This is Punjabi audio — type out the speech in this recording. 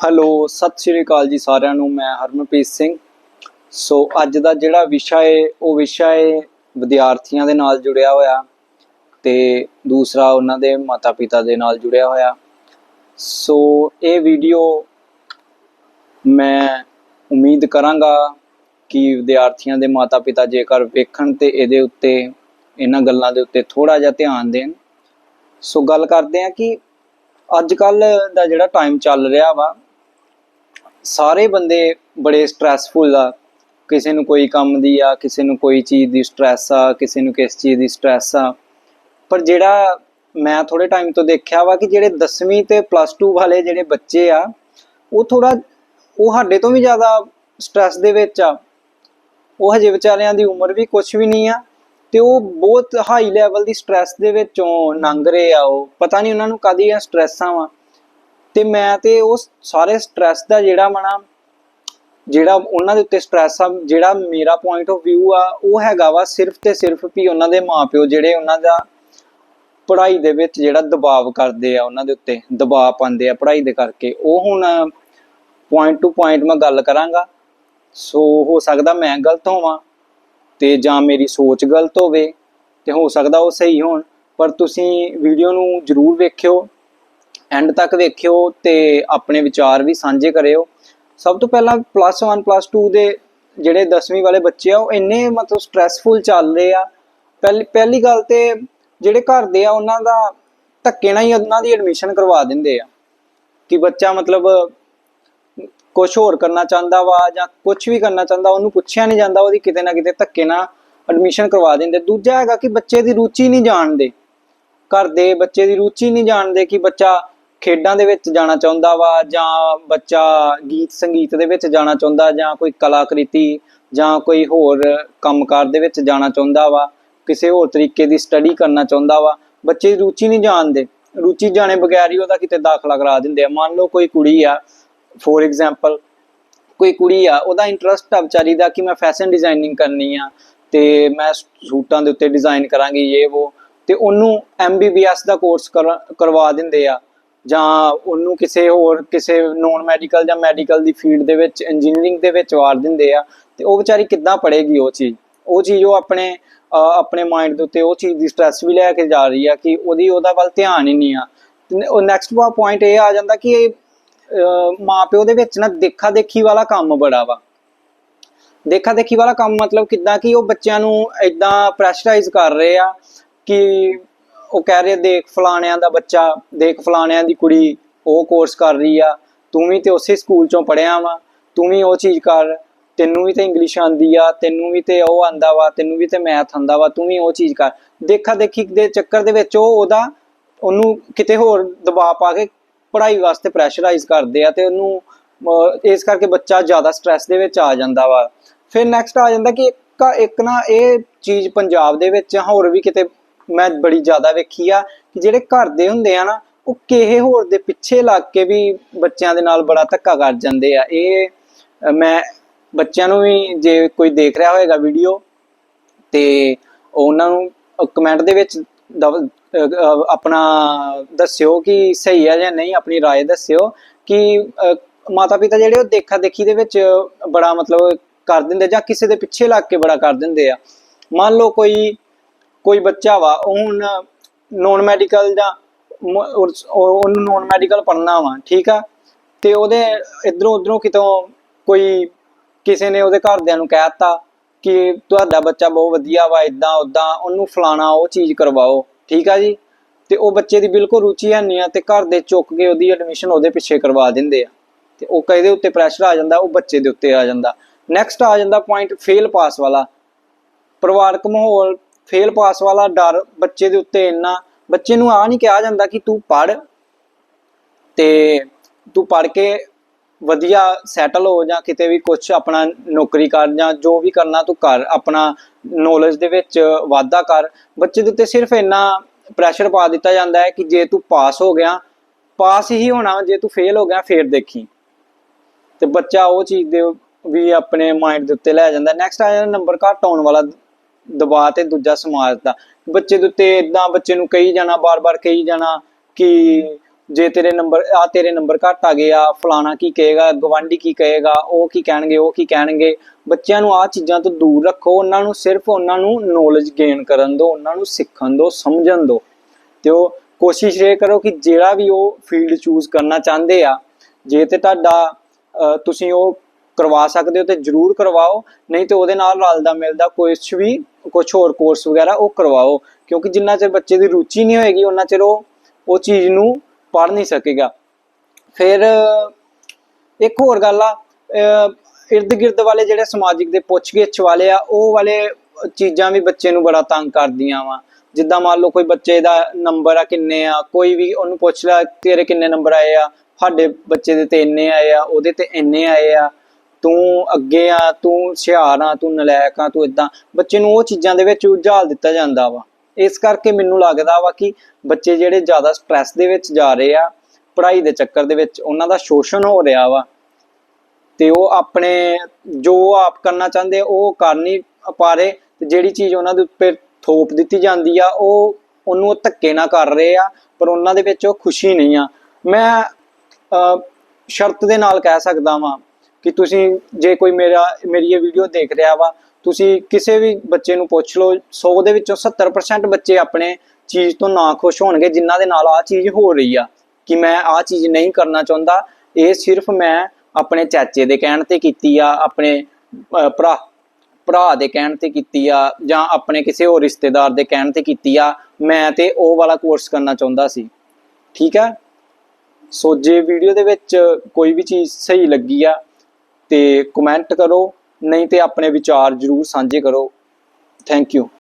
ਹੈਲੋ ਸਤਿ ਸ਼੍ਰੀ ਅਕਾਲ ਜੀ ਸਾਰਿਆਂ ਨੂੰ, ਮੈਂ ਹਰਮਨਪ੍ਰੀਤ ਸਿੰਘ। ਸੋ ਅੱਜ ਦਾ ਜਿਹੜਾ ਵਿਸ਼ਾ ਹੈ ਉਹ ਵਿਸ਼ਾ ਹੈ ਵਿਦਿਆਰਥੀਆਂ ਦੇ ਨਾਲ ਜੁੜਿਆ ਹੋਇਆ ਤੇ ਦੂਸਰਾ ਉਹਨਾਂ ਦੇ ਮਾਤਾ-ਪਿਤਾ ਦੇ ਨਾਲ ਜੁੜਿਆ ਹੋਇਆ। ਸੋ ਇਹ ਵੀਡੀਓ ਮੈਂ ਉਮੀਦ ਕਰਾਂਗਾ ਕਿ ਵਿਦਿਆਰਥੀਆਂ ਦੇ ਮਾਤਾ-ਪਿਤਾ ਜੇਕਰ ਵੇਖਣ ਤੇ ਇਹਦੇ ਉੱਤੇ, ਇਹਨਾਂ ਗੱਲਾਂ ਦੇ ਉੱਤੇ ਥੋੜਾ ਜਿਹਾ ਧਿਆਨ ਦੇਣ। ਸੋ ਗੱਲ ਕਰਦੇ ਹਾਂ ਕਿ ਅੱਜ ਕੱਲ ਦਾ ਜਿਹੜਾ ਟਾਈਮ ਚੱਲ ਰਿਹਾ ਵਾ ਸਾਰੇ ਬੰਦੇ ਬੜੇ ਸਟ੍ਰੈਸਫੁਲ ਆ। ਕਿਸੇ ਨੂੰ ਕੋਈ ਕੰਮ ਦੀ ਆ, ਕਿਸੇ ਨੂੰ ਕੋਈ ਚੀਜ਼ ਦੀ ਸਟ੍ਰੈਸ ਆ, ਕਿਸੇ ਨੂੰ ਕਿਸ ਚੀਜ਼ ਦੀ ਸਟ੍ਰੈਸ ਆ। ਪਰ ਜਿਹੜਾ ਮੈਂ ਥੋੜੇ ਟਾਈਮ ਤੋਂ ਦੇਖਿਆ ਵਾ ਕਿ ਜਿਹੜੇ 10ਵੀਂ ਤੇ ਪਲੱਸ 2 ਵਾਲੇ ਜਿਹੜੇ ਬੱਚੇ ਆ, ਉਹ ਥੋੜਾ ਉਹ ਸਾਡੇ ਤੋਂ ਵੀ ਜ਼ਿਆਦਾ ਸਟ੍ਰੈਸ ਦੇ ਵਿੱਚ ਆ। ਉਹ ਹਜੇ ਵਿਚਾਰਿਆਂ ਦੀ ਉਮਰ ਵੀ ਕੁਝ ਵੀ ਨਹੀਂ ਆ ਤੇ ਉਹ ਬਹੁਤ ਹਾਈ ਲੈਵਲ ਦੀ ਸਟ੍ਰੈਸ ਦੇ ਵਿੱਚੋਂ ਲੰਘ ਰਹੇ ਆ ਉਹ। ਪਤਾ ਨਹੀਂ ਉਹਨਾਂ ਨੂੰ ਕਾਹਦੀਆਂ ਸਟ੍ਰੈਸਾਂ ਵਾ। ਤੇ ਮੈਂ ਤੇ ਉਹ ਸਾਰੇ ਸਟ੍ਰੈਸ ਦਾ ਜਿਹੜਾ ਮਨਾ ਜਿਹੜਾ ਉਹਨਾਂ ਦੇ ਉੱਤੇ ਸਟ੍ਰੈਸ ਆ, ਜਿਹੜਾ ਮੇਰਾ ਪੁਆਇੰਟ ਆਫ View ਆ, ਉਹ ਹੈਗਾ ਵਾ ਸਿਰਫ ਤੇ ਸਿਰਫ ਵੀ ਉਹਨਾਂ ਦੇ ਮਾਪਿਓ ਜਿਹੜੇ ਉਹਨਾਂ ਦਾ ਪੜ੍ਹਾਈ ਦੇ ਵਿੱਚ ਜਿਹੜਾ ਦਬਾਅ ਕਰਦੇ ਆ, ਉਹਨਾਂ ਦੇ ਉੱਤੇ ਦਬਾਅ ਪਾਉਂਦੇ ਆ ਪੜ੍ਹਾਈ ਦੇ ਕਰਕੇ। ਉਹ ਹੁਣ ਪੁਆਇੰਟ ਟੂ ਪੁਆਇੰਟ ਮੈਂ ਗੱਲ ਕਰਾਂਗਾ। ਸੋ ਹੋ ਸਕਦਾ ਮੈਂ ਗਲਤ ਹੋਵਾਂ ਤੇ ਜਾਂ ਮੇਰੀ ਸੋਚ ਗਲਤ ਹੋਵੇ ਤੇ ਹੋ ਸਕਦਾ ਉਹ ਸਹੀ ਹੋਣ, ਪਰ ਤੁਸੀਂ ਵੀਡੀਓ ਨੂੰ ਜਰੂਰ ਵੇਖਿਓ। ਐਂਡ ਤੱਕ ਵੇਖਿਓ ਤੇ ਆਪਣੇ ਵਿਚਾਰ ਵੀ ਸਾਂਝੇ ਕਰਿਓ। ਸਭ ਤੋਂ ਪਹਿਲਾਂ ਪਲੱਸ 1 ਪਲੱਸ 2 ਦੇ ਜਿਹੜੇ 10ਵੀਂ ਵਾਲੇ ਬੱਚੇ ਆ, ਉਹ ਇੰਨੇ ਮਤਲਬ ਸਟ੍ਰੈਸਫੁਲ ਚੱਲ ਰਹੇ ਆ। ਪਹਿਲੀ ਪਹਿਲੀ ਗੱਲ ਤੇ ਜਿਹੜੇ ਘਰ ਦੇ ਆ, ਉਹਨਾਂ ਦਾ ਧੱਕੇ ਨਾਲ ਹੀ ਉਹਨਾਂ ਦੀ ਐਡਮਿਸ਼ਨ ਕਰਵਾ ਦਿੰਦੇ ਆ। ਕਿ ਬੱਚਾ ਮਤਲਬ ਕੁਝ ਹੋਰ ਕਰਨਾ ਚਾਹੁੰਦਾ ਵਾ ਜਾਂ ਕੁਝ ਵੀ ਕਰਨਾ ਚਾਹੁੰਦਾ, ਉਹਨੂੰ ਪੁੱਛਿਆ ਨਹੀਂ ਜਾਂਦਾ, ਉਹਦੀ ਕਿਤੇ ਨਾ ਕਿਤੇ ਧੱਕੇ ਨਾਲ ਐਡਮਿਸ਼ਨ ਕਰਵਾ ਦਿੰਦੇ। ਦੂਜਾ ਹੈਗਾ ਕਿ ਬੱਚੇ ਦੀ ਰੁਚੀ ਨਹੀਂ ਜਾਣਦੇ। ਘਰ ਦੇ ਬੱਚੇ ਦੀ ਰੁਚੀ ਨਹੀਂ ਜਾਣਦੇ ਕਿ ਬੱਚਾ ਖੇਡਾਂ ਦੇ ਵਿੱਚ ਜਾਣਾ ਚਾਹੁੰਦਾ ਵਾ ਜਾਂ ਬੱਚਾ ਗੀਤ ਸੰਗੀਤ ਦੇ ਵਿੱਚ ਜਾਣਾ ਚਾਹੁੰਦਾ ਜਾਂ ਕੋਈ ਕਲਾਕ੍ਰਿਤੀ ਜਾਂ ਕੋਈ ਹੋਰ ਕੰਮਕਾਰ ਦੇ ਵਿੱਚ ਜਾਣਾ ਚਾਹੁੰਦਾ ਵਾ, ਕਿਸੇ ਹੋਰ ਤਰੀਕੇ ਦੀ ਸਟੱਡੀ ਕਰਨਾ ਚਾਹੁੰਦਾ ਵਾ, ਬੱਚੇ ਦੀ ਰੁਚੀ ਨਹੀਂ ਜਾਣਦੇ। ਰੁਚੀ ਜਾਣੇ ਬਗੈਰ ਹੀ ਉਹਦਾ ਕਿਤੇ ਦਾਖਲਾ ਕਰਾ ਦਿੰਦੇ ਆ। ਮੰਨ ਲਓ ਕੋਈ ਕੁੜੀ ਆ ਫੋਰ ਐਗਜ਼ਾਮਪਲ ਕੋਈ ਕੁੜੀ ਆ, ਉਹਦਾ ਇੰਟਰਸਟ ਆ ਵਿਚਾਰੀ ਦਾ ਕਿ ਮੈਂ ਫੈਸ਼ਨ ਡਿਜ਼ਾਈਨਿੰਗ ਕਰਨੀ ਆ ਤੇ ਮੈਂ ਸੂਟਾਂ ਦੇ ਉੱਤੇ ਡਿਜ਼ਾਈਨ ਕਰਾਂਗੀ, ਇਹ, ਉਹ, ਤੇ ਉਹਨੂੰ ਐਮਬੀਬੀਐਸ ਦਾ ਕੋਰਸ ਕਰਵਾ ਦਿੰਦੇ ਆ। ਜਾਂ ਉਹਨੂੰ ਕਿਸੇ ਹੋਰ, ਕਿਸੇ ਨੋਨ ਮੈਡੀਕਲ ਜਾਂ ਮੈਡੀਕਲ ਦੀ ਫੀਲਡ ਦੇ ਵਿੱਚ ਇੰਜੀਨੀਅਰਿੰਗ ਦੇ ਵਿੱਚ ਵਾਰ ਦਿੰਦੇ ਆ, ਤੇ ਉਹ ਵਿਚਾਰੀ ਕਿੱਦਾਂ ਪੜ੍ਹੇਗੀ ਉਹ ਚੀਜ਼? ਉਹ ਚੀਜ਼ ਉਹ ਆਪਣੇ ਆਪਣੇ ਮਾਈਂਡ ਦੇ ਉੱਤੇ ਉਹ ਚੀਜ਼ ਦੀ ਸਟ੍ਰੈਸ ਵੀ ਲੈ ਕੇ ਜਾ ਰਹੀ ਆ ਕਿ ਉਹਦੀ ਉਹਦਾ ਵੱਲ ਧਿਆਨ ਹੀ ਨਹੀਂ ਆ। ਉਹ ਨੈਕਸਟ ਪੁਆਇੰਟ ਇਹ ਆ ਜਾਂਦਾ ਕਿ ਇਹ, ਅਹ, ਮਾਪਿਓ ਦੇ ਵਿੱਚ ਨਾ ਦੇਖਾ ਦੇਖੀ ਵਾਲਾ ਕੰਮ ਬੜਾ ਵਾ। ਦੇਖਾ ਦੇਖੀ ਵਾਲਾ ਕੰਮ ਮਤਲਬ ਕਿੱਦਾਂ ਕਿ ਉਹ ਬੱਚਿਆਂ ਨੂੰ ਇਦਾਂ ਪ੍ਰੈਸ਼ਰਾਈਜ਼ ਕਰ ਰਹੇ ਆ ਕਿ ਉਹ ਕਹਿ ਰਹੇ ਦੇਖ ਫਲਾਣਿਆਂ ਦਾ ਬੱਚਾ, ਦੇਖ ਫਲਾਣਿਆਂ ਦੀ ਕੁੜੀ, ਉਹ ਕੋਰਸ ਕਰ ਰਹੀ ਆ, ਤੂੰ ਵੀ ਤੇ ਉਸੇ ਸਕੂਲ ਚੋਂ ਪੜਿਆ ਵਾ, ਤੂੰ ਵੀ ਉਹ ਚੀਜ਼ ਕਰ, ਤੈਨੂੰ ਵੀ ਤੇ ਇੰਗਲਿਸ਼ ਆਂਦੀ ਆ, ਤੈਨੂੰ ਵੀ ਤੇ ਉਹ ਆਂਦਾ ਵਾ, ਤੈਨੂੰ ਵੀ ਤੇ ਮੈਥ ਆਂਦਾ ਵਾ, ਤੂੰ ਵੀ ਉਹ ਚੀਜ਼ ਕਰ। ਦੇਖਾ ਦੇਖੀ ਦੇ ਚੱਕਰ ਦੇ ਵਿੱਚ ਉਹ ਉਹਦਾ, ਉਹਨੂੰ ਕਿਤੇ ਹੋਰ ਦਬਾਅ ਪਾ ਕੇ ਪੜ੍ਹਾਈ ਵਾਸਤੇ ਪ੍ਰੈਸ਼ਰਾਈਜ਼ ਕਰਦੇ ਆ ਤੇ ਉਹਨੂੰ ਇਸ ਕਰਕੇ ਬੱਚਾ ਜ਼ਿਆਦਾ ਸਟ੍ਰੈਸ ਦੇ ਵਿੱਚ ਆ ਜਾਂਦਾ ਵਾ। ਫਿਰ ਨੈਕਸਟ ਆ ਜਾਂਦਾ ਕਿ ਇੱਕ ਨਾ ਇਹ ਚੀਜ਼ ਪੰਜਾਬ ਦੇ ਵਿੱਚ ਹੋਰ ਵੀ ਕਿਤੇ ਮੈਂ ਬੜੀ ਜ਼ਿਆਦਾ ਵੇਖੀ ਆ ਕਿ ਜਿਹੜੇ ਘਰ ਦੇ ਹੁੰਦੇ ਆ ਨਾ ਉਹ ਕਿਸੇ ਹੋਰ ਦੇ ਪਿੱਛੇ ਲੱਗ ਕੇ ਵੀ ਬੱਚਿਆਂ ਦੇ ਨਾਲ ਬੜਾ ਧੱਕਾ ਕਰ ਜਾਂਦੇ ਆ ਇਹ ਅਹ, ਮੈਂ ਬੱਚਿਆਂ ਨੂੰ ਵੀ ਜੇ ਕੋਈ ਦੇਖ ਰਿਹਾ ਹੋਏਗਾ ਵੀਡੀਓ ਤੇ ਉਹਨਾਂ ਨੂੰ ਕਮੈਂਟ ਦੇ ਵਿੱਚ ਦਬ- ਅਹ, ਅਹ, ਆਪਣਾ ਦੱਸਿਓ ਕਿ ਸਹੀ ਹੈ ਜਾਂ ਨਹੀਂ ਆਪਣੀ رائے ਦੱਸਿਓ ਕਿ ਮਾਤਾ ਪਿਤਾ ਜਿਹੜੇ ਉਹ ਦੇਖਾ ਦੇਖੀ ਦੇ ਵਿੱਚ ਬੜਾ ਮਤਲਬ ਕਰ ਦਿੰਦੇ ਜਾਂ ਕਿਸੇ ਦੇ ਪਿੱਛੇ ਲੱਗ ਕੇ ਬੜਾ ਕਰ ਦਿੰਦੇ ਆ ਮੰਨ ਲਓ ਕੋਈ ਕੋਈ ਬੱਚਾ ਵਾ ਉਹ ਨੋਨ ਮੈਡੀਕਲ ਜਾਂ ਉਹਨੂੰ ਨੋਨ ਮੈਡੀਕਲ ਪੜ੍ਹਨਾ ਵਾ, ਠੀਕ ਆ? ਤੇ ਉਹਦੇ ਇਧਰੋਂ ਉਧਰੋਂ ਕਿਤੋਂ ਕੋਈ ਕਿਸੇ ਨੇ ਉਹਦੇ ਘਰਦਿਆਂ ਨੂੰ ਕਹਿਤਾ ਕਿ ਤੁਹਾਡਾ ਬੱਚਾ ਬਹੁਤ ਵਧੀਆ ਵਾ ਇਦਾਂ ਉਦਾਂ ਉਹਨੂੰ ਫਲਾਣਾ, ਉਹ ਚੀਜ਼ ਕਰਵਾਓ, ਠੀਕ ਆ ਜੀ? ਤੇ ਉਹ ਬੱਚੇ ਦੀ ਬਿਲਕੁਲ ਰੁਚੀ ਹੈ ਨਹੀਂ ਆ ਤੇ ਘਰ ਦੇ ਚੁੱਕ ਕੇ ਉਹਦੀ ਐਡਮਿਸ਼ਨ ਉਹਦੇ ਪਿੱਛੇ ਕਰਵਾ ਦਿੰਦੇ ਆ। ਤੇ ਉਹ ਕਹਿੰਦੇ ਉੱਤੇ ਪ੍ਰੈਸ਼ਰ ਆ ਜਾਂਦਾ, ਉਹ ਬੱਚੇ ਦੇ ਉੱਤੇ ਆ ਜਾਂਦਾ। ਨੈਕਸਟ ਆ ਜਾਂਦਾ ਪੁਆਇੰਟ ਫੇਲ ਪਾਸ ਵਾਲਾ। ਪਰਿਵਾਰਕ ਮਾਹੌਲ ਫੇਲ ਪਾਸ ਵਾਲਾ ਡਰ ਬੱਚੇ ਦੇ ਉੱਤੇ ਇੰਨਾ, ਬੱਚੇ ਨੂੰ ਆ ਨਹੀਂ ਕਿਹਾ ਜਾਂਦਾ ਕਿ ਤੂੰ ਪੜ ਤੇ ਤੂੰ ਪੜ ਕੇ ਵਧੀਆ ਸੈਟਲ ਹੋ ਜਾਂ ਕਿਤੇ ਵੀ ਕੁਝ ਆਪਣਾ ਨੌਕਰੀ ਕਰ ਜਾਂ ਜੋ ਵੀ ਕਰਨਾ ਤੂੰ ਕਰ, ਆਪਣਾ ਨੌਲੇਜ ਦੇ ਵਿੱਚ ਵਾਧਾ ਕਰ। ਬੱਚੇ ਦੇ ਉੱਤੇ ਸਿਰਫ ਇੰਨਾ ਪ੍ਰੈਸ਼ਰ ਪਾ ਦਿੱਤਾ ਜਾਂਦਾ ਹੈ ਕਿ ਜੇ ਤੂੰ ਪਾਸ ਹੋ ਗਿਆ ਪਾਸ ਹੀ ਹੋਣਾ, ਜੇ ਤੂੰ ਫੇਲ ਹੋ ਗਿਆ, ਫੇਰ ਦੇਖੀ। ਤੇ ਬੱਚਾ ਉਹ ਚੀਜ਼ ਦੇ ਵੀ ਆਪਣੇ ਮਾਈਂਡ ਦੇ ਉੱਤੇ ਲੈ ਜਾਂਦਾ। ਨੈਕਸਟ ਆ ਜਾਂਦਾ ਨੰਬਰ ਘੱਟ ਆਉਣ ਵਾਲਾ। ਦਬਾਅ ਤੇ ਦੂਜਾ ਸਮਾਜ ਦਾ ਬੱਚੇ ਦੇ ਉੱਤੇ ਇਦਾਂ ਬੱਚੇ ਨੂੰ ਕਹੀ ਜਾਣਾ, ਬਾਰ-ਬਾਰ ਕਹੀ ਜਾਣਾ ਕਿ ਜੇ ਤੇਰੇ ਨੰਬਰ ਆ ਤੇਰੇ ਨੰਬਰ ਘੱਟ ਆ ਗਏ ਆ, ਫਲਾਣਾ ਕੀ ਕਹੇਗਾ ਗਵਾਂਢੀ ਕੀ ਕਹੇਗਾ, ਉਹ ਕੀ ਕਹਿਣਗੇ, ਉਹ ਕੀ ਕਹਿਣਗੇ। ਬੱਚਿਆਂ ਨੂੰ ਆ ਚੀਜ਼ਾਂ ਤੋਂ ਦੂਰ ਰੱਖੋ, ਉਹਨਾਂ ਨੂੰ ਸਿਰਫ ਉਹਨਾਂ ਨੂੰ ਨੌਲੇਜ ਗੇਨ ਕਰਨ ਦਿਓ, ਉਹਨਾਂ ਨੂੰ ਸਿੱਖਣ ਦਿਓ, ਸਮਝਣ ਦਿਓ। ਤੇ ਉਹ ਕੋਸ਼ਿਸ਼ ਇਹ ਕਰੋ ਕਿ ਜਿਹੜਾ ਵੀ ਉਹ ਫੀਲਡ ਚੂਜ਼ ਕਰਨਾ ਚਾਹੁੰਦੇ ਆ, ਜੇ ਤੇ ਤੁਹਾਡਾ ਤੁਸੀਂ ਉਹ ਕਰਵਾ ਸਕਦੇ ਹੋ ਤੇ ਜਰੂਰ ਕਰਵਾਓ, ਨਹੀਂ ਤੇ ਉਹਦੇ ਨਾਲ ਰਲਦਾ ਮਿਲਦਾ ਕੁਝ ਵੀ ਕੁਝ ਹੋਰ ਕੋਰਸ ਵਗੈਰਾ ਉਹ ਕਰਵਾਓ, ਕਿਉਂਕਿ ਜਿੰਨਾ ਚਿਰ ਬੱਚੇ ਦੀ ਰੁਚੀ ਨਹੀਂ ਹੋਏਗੀ, ਉਹਨਾਂ ਚਿਰ ਉਹ ਉਹ ਚੀਜ਼ ਨੂੰ ਪੜ੍ਹ ਨਹੀਂ ਸਕੇਗਾ। ਫਿਰ, ਇੱਕ ਹੋਰ ਗੱਲ ਆ ਇਰਦ ਗਿਰਦ ਵਾਲੇ ਜਿਹੜੇ ਸਮਾਜਿਕ ਦੇ ਪੁੱਛ-ਗਿੱਛ ਵਾਲੇ ਆ, ਉਹ ਵਾਲੇ ਚੀਜ਼ਾਂ ਵੀ ਬੱਚੇ ਨੂੰ ਬੜਾ ਤੰਗ ਕਰਦੀਆਂ ਵਾ। ਜਿੱਦਾਂ ਮੰਨ ਲਓ ਕੋਈ ਬੱਚੇ ਦਾ ਨੰਬਰ ਆ ਕਿੰਨੇ ਆ, ਕੋਈ ਵੀ ਉਹਨੂੰ ਪੁੱਛ ਲਿਆ ਤੇਰੇ ਕਿੰਨੇ ਨੰਬਰ ਆਏ ਆ, ਸਾਡੇ ਬੱਚੇ ਦੇ ਤੇ ਇੰਨੇ ਆਏ ਆ, ਉਹਦੇ ਤੇ ਇੰਨੇ ਆਏ ਆ। ਤੂੰ ਅੱਗੇ ਆ ਤੂੰ ਹੁਸ਼ਿਆਰ ਆ ਤੂੰ ਨਲਾਇਕ ਆ ਤੂੰ ਇਦਾਂ ਬੱਚੇ ਨੂੰ ਉਹ ਚੀਜ਼ਾਂ ਦੇ ਵਿੱਚ ਉਲਝਾਲ ਦਿੱਤਾ ਜਾਂਦਾ ਵਾ। ਇਸ ਕਰਕੇ ਮੈਨੂੰ ਲੱਗਦਾ ਵਾ ਕਿ ਬੱਚੇ ਜਿਹੜੇ ਜ਼ਿਆਦਾ ਸਟ੍ਰੈਸ ਦੇ ਵਿੱਚ ਜਾ ਰਹੇ ਆ ਪੜ੍ਹਾਈ ਦੇ ਚੱਕਰ ਦੇ ਵਿੱਚ ਉਹਨਾਂ ਦਾ ਸ਼ੋਸ਼ਣ ਹੋ ਰਿਹਾ ਵਾ। ਤੇ ਉਹ ਆਪਣੇ ਜੋ ਆਪ ਕਰਨਾ ਚਾਹੁੰਦੇ ਉਹ ਕਰ ਨਹੀਂ ਪਾ ਰਹੇ ਤੇ ਜਿਹੜੀ ਚੀਜ਼ ਉਹਨਾਂ ਦੇ ਉੱਤੇ ਥੋਪ ਦਿੱਤੀ ਜਾਂਦੀ ਆ ਉਹ ਉਹਨੂੰ ਉਹ ਧੱਕੇ ਨਾਲ ਕਰ ਰਹੇ ਆ ਪਰ ਉਹਨਾਂ ਦੇ ਵਿੱਚ ਉਹ ਖੁਸ਼ੀ ਨਹੀਂ ਆ। ਮੈਂ ਅਹ, ਸ਼ਰਤ ਦੇ ਨਾਲ ਕਹਿ ਸਕਦਾ ਵਾਂ ਕਿ ਤੁਸੀਂ ਜੇ ਕੋਈ ਮੇਰਾ, ਮੇਰੀ ਇਹ ਵੀਡੀਓ ਦੇਖ ਰਿਹਾ ਵਾ, ਤੁਸੀਂ ਕਿਸੇ ਵੀ ਬੱਚੇ ਨੂੰ ਪੁੱਛ ਲਓ 100 ਦੇ ਵਿੱਚੋਂ 70% ਬੱਚੇ ਆਪਣੇ ਚੀਜ਼ ਤੋਂ ਨਾ ਖੁਸ਼ ਹੋਣਗੇ, ਜਿਨ੍ਹਾਂ ਦੇ ਨਾਲ ਆ ਚੀਜ਼ ਹੋ ਰਹੀ ਆ, ਕਿ ਮੈਂ ਆ ਚੀਜ਼ ਨਹੀਂ ਕਰਨਾ ਚਾਹੁੰਦਾ। ਇਹ ਸਿਰਫ ਮੈਂ ਆਪਣੇ ਚਾਚੇ ਦੇ ਕਹਿਣ ਤੇ ਕੀਤੀ ਆ, ਆਪਣੇ ਭਰਾ ਭਰਾ ਦੇ ਕਹਿਣ ਤੇ ਕੀਤੀ ਆ, ਜਾਂ ਆਪਣੇ ਕਿਸੇ ਹੋਰ ਰਿਸ਼ਤੇਦਾਰ ਦੇ ਕਹਿਣ ਤੇ ਕੀਤੀ ਆ, ਮੈਂ ਤੇ ਉਹ ਵਾਲਾ ਕੋਰਸ ਕਰਨਾ ਚਾਹੁੰਦਾ ਸੀ। ਠੀਕ ਹੈ ਸੋ ਜੇ ਵੀਡੀਓ ਦੇ ਵਿੱਚ ਕੋਈ ਵੀ ਚੀਜ਼ ਸਹੀ ਲੱਗੀ ਆ ਤੇ ਕਮੈਂਟ ਕਰੋ ਨਹੀਂ ਤੇ ਆਪਣੇ ਵਿਚਾਰ ਜਰੂਰ ਸਾਂਝੇ ਕਰੋ। Thank you